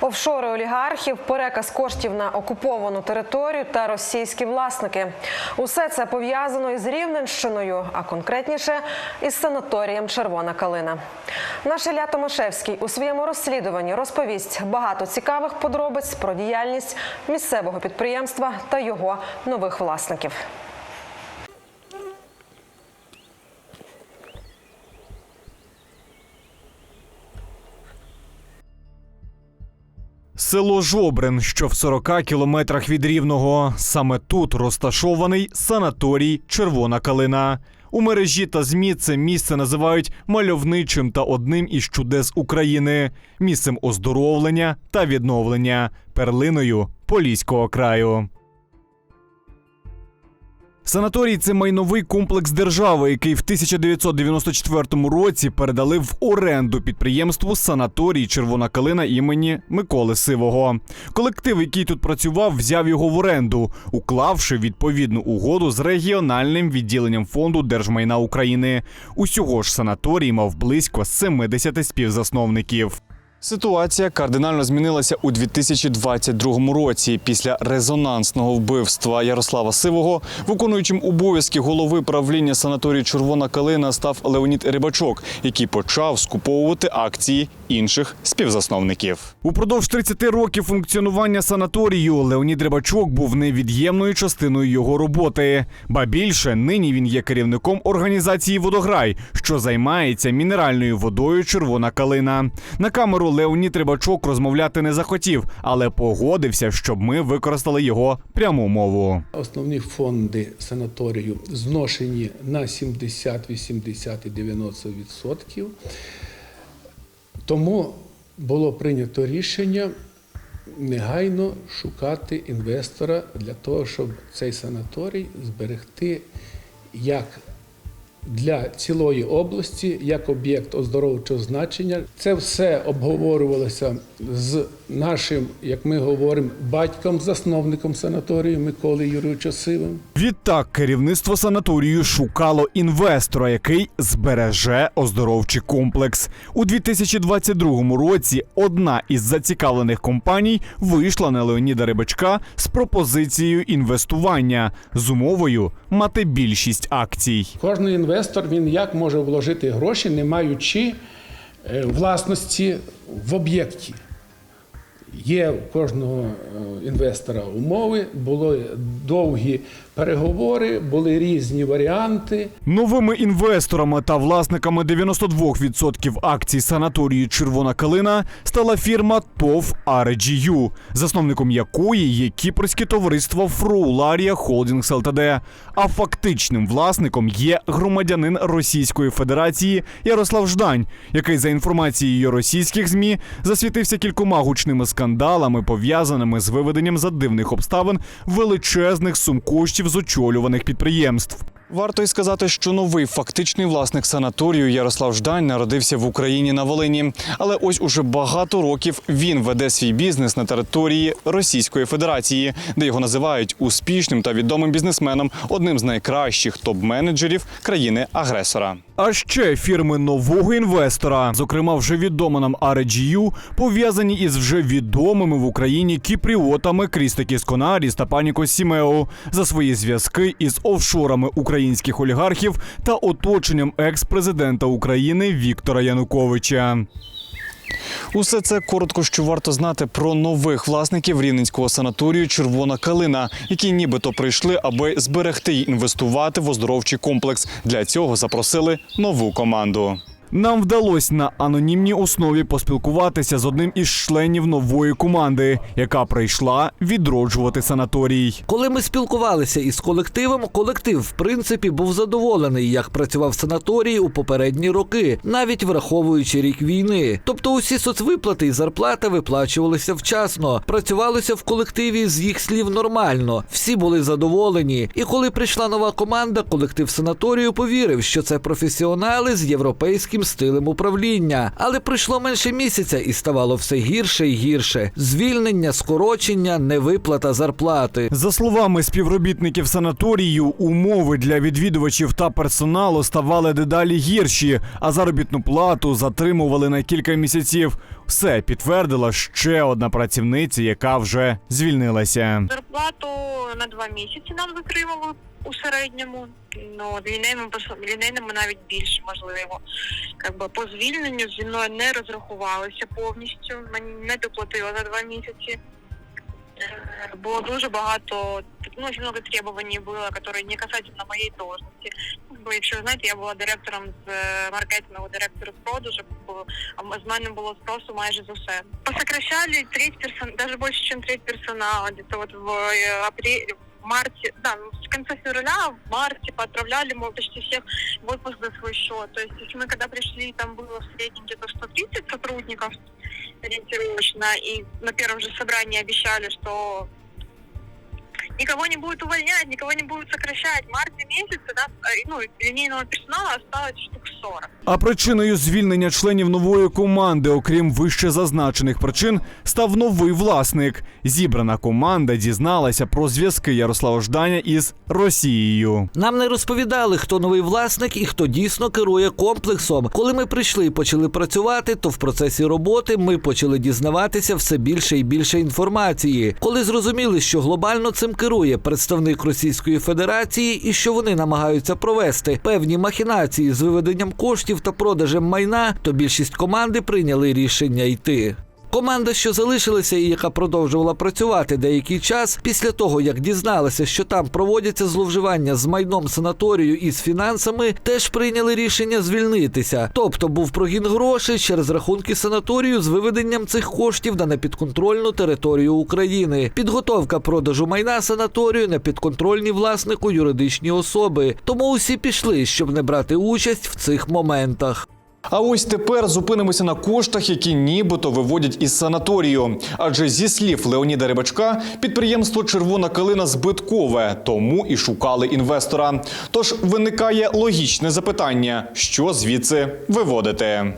Офшори олігархів, переказ коштів на окуповану територію та російські власники. Усе це пов'язано із Рівненщиною, а конкретніше із санаторієм Червона калина. Наш Ілля Томашевський у своєму розслідуванні розповість багато цікавих подробиць про діяльність місцевого підприємства та його нових власників. Село Жобрин, що в 40 кілометрах від Рівного. Саме тут розташований санаторій Червона калина. У мережі та ЗМІ це місце називають мальовничим та одним із чудес України, місцем оздоровлення та відновлення, перлиною Поліського краю. Санаторій це майновий комплекс держави, який в 1994 році передали в оренду підприємству санаторій Червона калина імені Миколи Сивого. Колектив, який тут працював, взяв його в оренду, уклавши відповідну угоду з регіональним відділенням фонду держмайна України. Усього ж санаторій мав близько 70 співзасновників. Ситуація кардинально змінилася у 2022 році після резонансного вбивства Ярослава Сивого. Виконуючим обов'язки голови правління санаторію Червона калина став Леонід Рибачок, який почав скуповувати акції інших співзасновників. Упродовж 30 років функціонування санаторію Леонід Рибачок був невід'ємною частиною його роботи. Ба більше нині він є керівником організації Водограй, що займається мінеральною водою Червона калина. На камеру Леонід Рибачок розмовляти не захотів, але погодився, щоб ми використали його пряму мову. Основні фонди санаторію зношені на 70, 80 і 90 відсотків. Тому було прийнято рішення негайно шукати інвестора для того, щоб цей санаторій зберегти як для цілої області, як об'єкт оздоровчого значення. Це все обговорювалося з нашим, як ми говоримо, батьком, засновником санаторію Миколою Юрійовичем Сивим. Відтак керівництво санаторію шукало інвестора, який збереже оздоровчий комплекс. У 2022 році одна із зацікавлених компаній вийшла на Леоніда Рибачка з пропозицією інвестування з умовою мати більшість акцій. Кожний інвестор він як може вложити гроші, не маючи е, власності в об'єкті. Є у кожного е, інвестора умови, були довгі переговори, були різні варіанти. Новими інвесторами та власниками 92% акцій санаторії Червона калина стала фірма ТОВ RGU, засновником якої є кіпрське товариство Фроуларія Холдінгс ЛТД. А фактичним власником є громадянин Російської Федерації Ярослав Ждань, який за інформацією російських змі засвітився кількома гучними скандалами, пов'язаними з виведенням за дивних обставин величезних сум коштів з очолюваних підприємств. Варто й сказати, що новий фактичний власник санаторію Ярослав Ждань народився в Україні на Волині. Але ось уже багато років він веде свій бізнес на території Російської Федерації, де його називають успішним та відомим бізнесменом, одним з найкращих топ-менеджерів країни-агресора. А ще фірми нового інвестора, зокрема вже відома нам RGU, пов'язані із вже відомими в Україні кіпріотами Крістакіс Конаріс та Паніко Сімео за свої зв'язки із офшорами українських олігархів та оточенням екс-президента України Віктора Януковича. Усе це коротко, що варто знати про нових власників рівненського санаторію Червона калина, які нібито прийшли, аби зберегти й інвестувати в оздоровчий комплекс. Для цього запросили нову команду. Нам вдалося на анонімній основі поспілкуватися з одним із членів нової команди, яка прийшла відроджувати санаторій. Коли ми спілкувалися із колективом, колектив в принципі був задоволений, як працював санаторій у попередні роки, навіть враховуючи рік війни. Тобто усі соцвиплати і зарплати виплачувалися вчасно. Працювалося в колективі з їх слів нормально. Всі були задоволені. І коли прийшла нова команда, колектив санаторію повірив, що це професіонали з європейським російським стилем управління. Але пройшло менше місяця і ставало все гірше і гірше. Звільнення, скорочення, невиплата зарплати. За словами співробітників санаторію, умови для відвідувачів та персоналу ставали дедалі гірші, а заробітну плату затримували на кілька місяців. Все підтвердила ще одна працівниця, яка вже звільнилася. Зарплату на два місяці нам затримали у середньому. Ну, лінейними, лінейними навіть більше можливо. Якби по звільненню зі мною не розрахувалися повністю. Мені не доплатили за два місяці. Е, Було дуже багато, ну, очень много требований було, які не касательно должності. Бо якщо ви знаєте, я була директором з е, маркетингу, директором з продажу, а з мене було спросу майже за все. Посокращали треть персон, даже больше, чем треть персонала. Где-то вот в апреле, в марте, да, в конце февраля, в марте поотправляли мы почти всех в отпуск за свой счет. То есть, если мы когда пришли, там было в среднем где-то 130 сотрудников ориентировочно, и на первом же собрании обещали, что никого не будет увольнять, никого не будет сокращать. В марте месяце нас, э, ну, линейного персонала осталось штук 40. А причиною звільнення членів нової команди, окрім вище зазначених причин, став новий власник. Зібрана команда дізналася про зв'язки Ярослава Жданя із Росією. Нам не розповідали, хто новий власник і хто дійсно керує комплексом. Коли ми прийшли і почали працювати, то в процесі роботи ми почали дізнаватися все більше і більше інформації. Коли зрозуміли, що глобально цим керує представник Російської Федерації і що вони намагаються провести певні махінації з виведенням коштів та продажем майна, то більшість команди прийняли рішення йти. Команда, що залишилася і яка продовжувала працювати деякий час, після того як дізналася, що там проводяться зловживання з майном санаторію і з фінансами, теж прийняли рішення звільнитися. Тобто був прогін грошей через рахунки санаторію з виведенням цих коштів на непідконтрольну територію України, підготовка продажу майна санаторію на підконтрольні власнику юридичні особи. Тому усі пішли, щоб не брати участь в цих моментах. А ось тепер зупинимося на коштах, які нібито виводять із санаторію. Адже зі слів Леоніда Рибачка, підприємство Червона калина збиткове, тому і шукали інвестора. Тож виникає логічне запитання: що звідси виводити?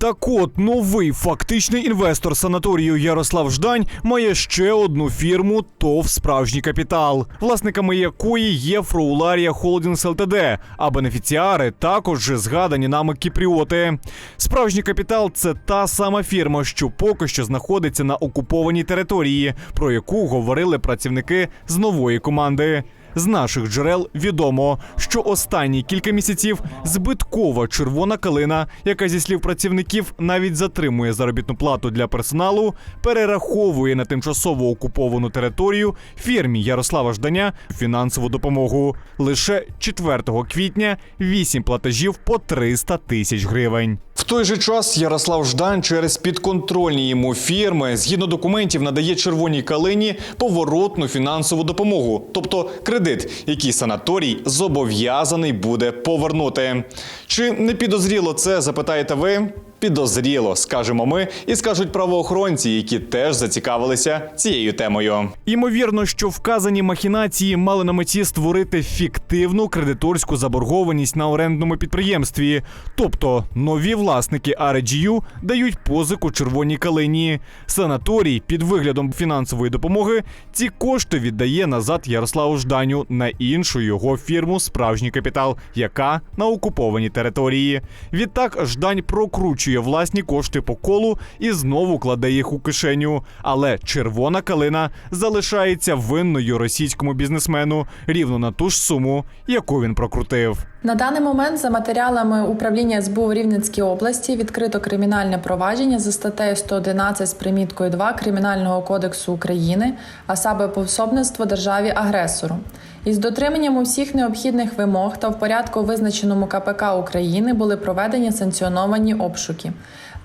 Так от новий фактичний інвестор санаторію Ярослав Ждань має ще одну фірму ТОВ Справжній капітал, власниками якої є Фроуларія Холдінгс ЛТД, а бенефіціари також згадані нами кіпріоти. Справжній капітал це та сама фірма, що поки що знаходиться на окупованій території, про яку говорили працівники з нової команди. З наших джерел відомо, що останні кілька місяців збиткова червона калина, яка зі слів працівників навіть затримує заробітну плату для персоналу, перераховує на тимчасово окуповану територію фірмі Ярослава Жданя фінансову допомогу. Лише 4 квітня 8 платежів по 300 тисяч гривень. В той же час Ярослав Ждан через підконтрольні йому фірми згідно документів надає червоній калині поворотну фінансову допомогу, тобто кредит, який санаторій зобов'язаний буде повернути. Чи не підозріло це? Запитаєте ви? Підозріло, скажемо ми, і скажуть правоохоронці, які теж зацікавилися цією темою. Ймовірно, що вказані махінації мали на меті створити фіктивну кредиторську заборгованість на орендному підприємстві. Тобто нові власники RGU дають позику червоній калині. Санаторій під виглядом фінансової допомоги ці кошти віддає назад Ярославу Жданю на іншу його фірму Справжній капітал, яка на окупованій території. Відтак Ждань прокручує власні кошти по колу і знову кладе їх у кишеню. Але червона калина залишається винною російському бізнесмену рівно на ту ж суму, яку він прокрутив. На даний момент за матеріалами управління СБУ в Рівненській області відкрито кримінальне провадження за статтею 111 з приміткою 2 Кримінального кодексу України, а саме пособництво державі агресору. Із дотриманням усіх необхідних вимог та в порядку, визначеному КПК України, були проведені санкціоновані обшуки.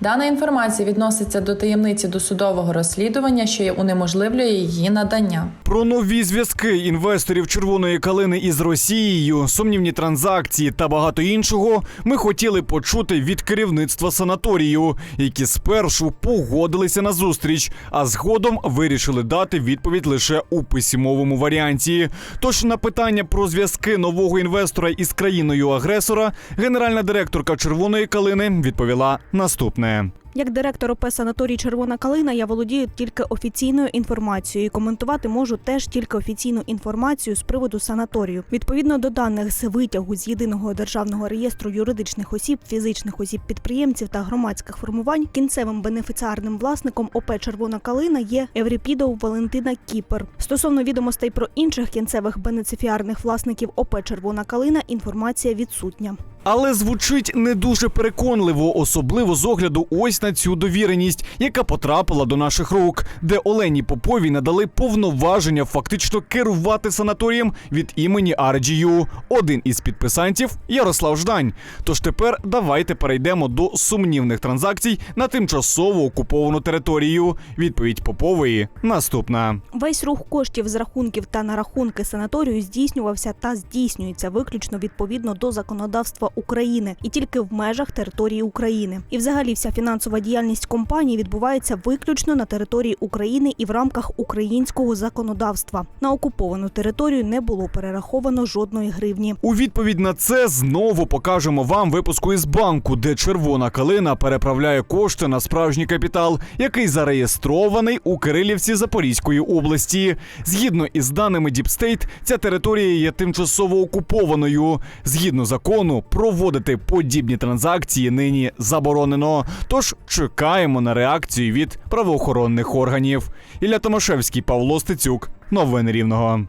Дана інформація відноситься до таємниці досудового розслідування, що унеможливлює її надання. Про нові зв'язки інвесторів червоної калини із Росією, сумнівні транзакції та багато іншого ми хотіли почути від керівництва санаторію, які спершу погодилися на зустріч, а згодом вирішили дати відповідь лише у письмовому варіанті. Тож на питання про зв'язки нового інвестора із країною агресора генеральна директорка червоної калини відповіла наступне. name. Як директор ОП санаторій Червона калина я володію тільки офіційною інформацією. і Коментувати можу теж тільки офіційну інформацію з приводу санаторію. Відповідно до даних з витягу з єдиного державного реєстру юридичних осіб, фізичних осіб, підприємців та громадських формувань, кінцевим бенефіціарним власником ОП Червона калина є Евріпідов Валентина Кіпер. Стосовно відомостей про інших кінцевих бенефіціарних власників ОП Червона калина інформація відсутня. Але звучить не дуже переконливо, особливо з огляду ось на цю довіреність, яка потрапила до наших рук, де Олені Поповій надали повноваження фактично керувати санаторієм від імені RGU. Один із підписантів Ярослав Ждань. Тож тепер давайте перейдемо до сумнівних транзакцій на тимчасово окуповану територію. Відповідь Попової наступна. Весь рух коштів з рахунків та на рахунки санаторію здійснювався та здійснюється виключно відповідно до законодавства України і тільки в межах території України. І взагалі вся фінансова діяльність компанії відбувається виключно на території України і в рамках українського законодавства. На окуповану територію не було перераховано жодної гривні. У відповідь на це знову покажемо вам випуску із банку, де червона калина переправляє кошти на справжній капітал, який зареєстрований у Кирилівці Запорізької області. Згідно із даними Діпстейт, ця територія є тимчасово окупованою. Згідно закону, проводити подібні транзакції нині заборонено. Тож чекаємо на реакцію від правоохоронних органів. Ілля Томашевський, Павло Стецюк. Новини Рівного.